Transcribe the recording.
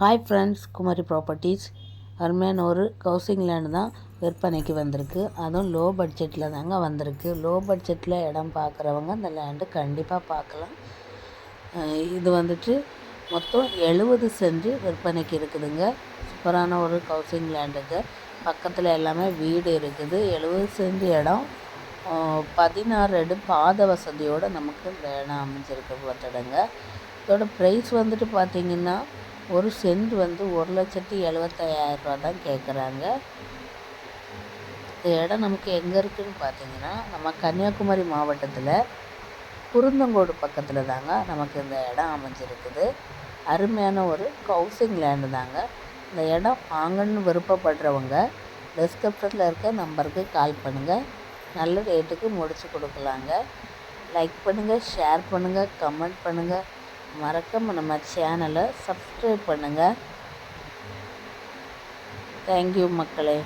Hi friends Kumari properties அருமையான ஒரு housing land தான் விற்பனைக்கு வந்திருக்கு. அதுவும் லோ பட்ஜெட்டில் தாங்க வந்திருக்கு. லோ பட்ஜெட்டில் இடம் பார்க்குறவங்க இந்த லேண்டு கண்டிப்பாக பார்க்கலாம். இது வந்துட்டு மொத்தம் எழுபது சென்ட் விற்பனைக்கு இருக்குதுங்க. சூப்பரான ஒரு ஹவுசிங் லேண்டுங்க பக்கத்தில் எல்லாமே வீடு இருக்குது. எழுபது சென்ட் இடம். பதினாறு அடி பாத வசதியோடு நமக்கு இந்த இடம் அமைஞ்சிருக்கு பார்த்துடுங்க இதோட ப்ரைஸ் வந்துட்டு பார்த்திங்கன்னா ஒரு சென்ட் வந்து ஒரு லட்சத்தி எழுபத்தாயிரம் ரூபா தான் கேட்குறாங்க. இந்த இடம் நமக்கு எங்கே இருக்குதுன்னு பார்த்தீங்கன்னா நம்ம கன்னியாகுமரி மாவட்டத்தில் குருந்தங்கோடு பக்கத்தில் தாங்க நமக்கு இந்த இடம் அமைஞ்சிருக்குது. அருமையான ஒரு ஹவுசிங் லேண்டு தாங்க. இந்த இடம் வாங்கணும்னு விருப்பப்படுறவங்க டிஸ்கிரிப்ஷனில் இருக்க நம்பருக்கு கால் பண்ணுங்கள் நல்ல ரேட்டுக்கு முடிச்சு கொடுக்கலாங்க. லைக் பண்ணுங்கள் ஷேர் பண்ணுங்கள் கமெண்ட் பண்ணுங்கள் மறக்காமல் நம்ம சேனலை சப்ஸ்கிரைப் பண்ணுங்கள் தேங்க்யூ மக்களே.